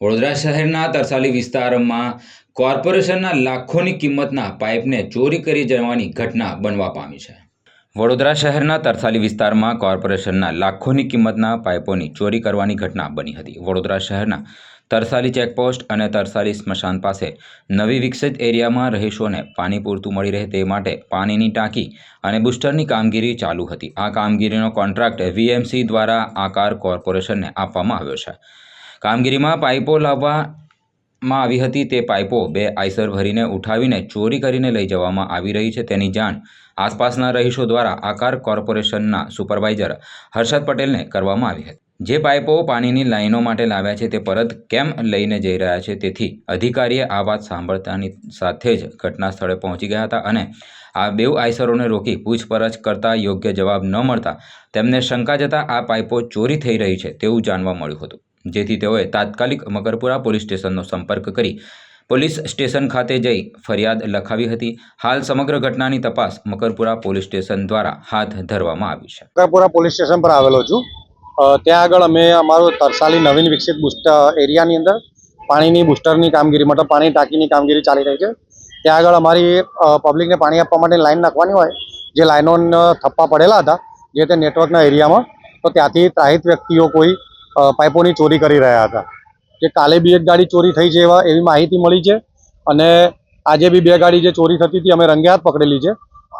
વડોદરા શહેરના તરસાલી વિસ્તારમાં કોર્પોરેશનના લાખોની કિંમતના પાઇપને ચોરી કરી જવાની ઘટના બનવા પામી છે. વડોદરા શહેરના તરસાલી વિસ્તારમાં કોર્પોરેશનના લાખોની કિંમતના પાઇપોની ચોરી કરવાની ઘટના બની હતી. વડોદરા શહેરના તરસાલી ચેકપોસ્ટ અને તરસાલી સ્મશાન પાસે નવી વિકસિત એરિયામાં રહીશોને પાણી પૂરતું મળી રહે તે માટે પાણીની ટાંકી અને બુસ્ટરની કામગીરી ચાલુ હતી. આ કામગીરીનો કોન્ટ્રાક્ટ વીએમસી દ્વારા આકાર કોર્પોરેશનને આપવામાં આવ્યો છે. કામગીરીમાં પાઇપો લાવવામાં આવી હતી તે પાઇપો બે આઈસર ભરીને ઉઠાવીને ચોરી કરીને લઈ જવામાં આવી રહી છે તેની જાણ આસપાસના રહીશો દ્વારા આકાર કોર્પોરેશનના સુપરવાઇઝર હર્ષદ પટેલને કરવામાં આવી હતી. જે પાઇપો પાણીની લાઇનો માટે લાવ્યા છે તે પરત કેમ લઈને જઈ રહ્યા છે તેથી અધિકારીએ આ વાત સાંભળતાની સાથે જ ઘટના સ્થળે પહોંચી ગયા હતા અને આ બેઉ આઈસરોને રોકી પૂછપરછ કરતા યોગ્ય જવાબ ન મળતા તેમને શંકા જતા આ પાઇપો ચોરી થઈ રહી છે તેવું જાણવા મળ્યું હતું. જેથી તેઓએ તાત્કાલિક મકરપુરા પોલીસ સ્ટેશનનો સંપર્ક કરી પોલીસ સ્ટેશન ખાતે જઈ ફરિયાદ લખાવી હતી. હાલ સમગ્ર ઘટનાની તપાસ મકરપુરા પોલીસ સ્ટેશન દ્વારા હાથ ધરવામાં આવી છે. મકરપુરા પોલીસ સ્ટેશન પર આવેલો છું. ત્યાં આગળ અમે અમારું તરસાલી નવીન વિકસિત બુસ્ટર એરિયાની અંદર પાણીની બુસ્ટરની કામગીરી, મતલબ પાણી ટાંકીની કામગીરી ચાલી રહી છે. ત્યાં આગળ અમારી પબ્લિકને પાણી આપવા માટે લાઈન નાખવાની હોય, જે લાઈનો થપ્પા પડેલા હતા, જે તે નેટવર્કના એરિયામાં, તો ત્યાંથી ત્રાહિત વ્યક્તિઓ કોઈ પાઇપોની ચોરી કરી રહ્યા હતા. જે કાલે બી એક ગાડી ચોરી થઈ છે એવા એવી માહિતી મળી છે અને આજે બી બે ગાડી જે ચોરી થતી હતી અમે રંગે હાથ પકડેલી છે.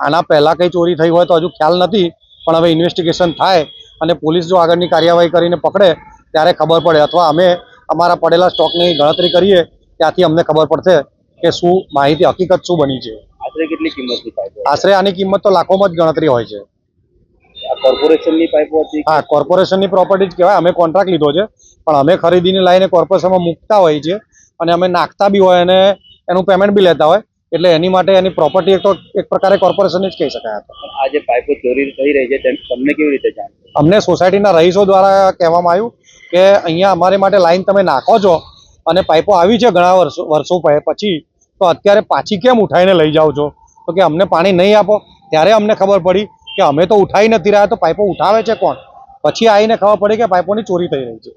આના પહેલાં કંઈ ચોરી થઈ હોય તો હજુ ખ્યાલ નથી પણ હવે ઇન્વેસ્ટિગેશન થાય અને પોલીસ જો આગળની કાર્યવાહી કરીને પકડે ત્યારે ખબર પડે અથવા અમે અમારા પડેલા સ્ટોકની ગણતરી કરીએ ત્યાંથી અમને ખબર પડશે કે શું માહિતી હકીકત શું બની છે. આશરે કેટલી કિંમતની આશરે આની કિંમત તો લાખોમાં જ ગણતરી હોય છે. કોર્પોરેશનની પાઇપો હતી. હા કોર્પોરેશનની પ્રોપર્ટી જ કહેવાય. અમે કોન્ટ્રાક્ટ લીધો છે. પણ અમે ખરીદીને લાવીને કોર્પોરેશનમાં મૂકતા હોઈએ છીએ અને અમે નાખતા બી હોય અને એનું પેમેન્ટ બી લેતા હોય. એટલે એની માટે એની પ્રોપર્ટી એક તો એક પ્રકારે કોર્પોરેશનની જ કહી શકાય આ જે પાઇપો ચોરી થઈ રહી છે તેમ તમને કેવી રીતે જાણ? અમને સોસાયટીના રહીશો દ્વારા કહેવામાં આવ્યું કે અહીંયા અમારી માટે લાઈન તમે નાખો છો અને પાઇપો આવી છે ઘણા વર્ષો વર્ષો પછી તો અત્યારે પાછી કેમ ઉઠાઈને લઈ જાઓ છો? તો કે અમને પાણી નહીં આપો. ત્યારે અમને ખબર પડી કે અમે તો ઉઠાઈ નથી રહ્યા તો પાઇપો ઉઠાવે છે કોણ? પછી આવીને ખબર પડી કે પાઇપોની ચોરી થઈ રહી છે.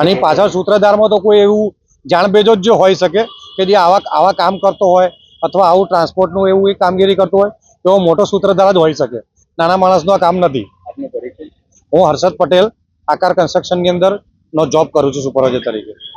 આની પાછળ સૂત્રધારમાં તો કોઈ એવું જાણબેજો જો હોઈ શકે કે જે આવા આવા કામ કરતો હોય અથવા આવું ટ્રાન્સપોર્ટનું એવું એ કામગીરી કરતો હોય તો મોટો સૂત્રધાર જ હોઈ શકે. નાના માણસનું આ કામ નથી. હું હર્ષદ પટેલ આકાર કન્સ્ટ્રક્શનની અંદર નો જોબ કરું છું સુપરવાઇઝર તરીકે.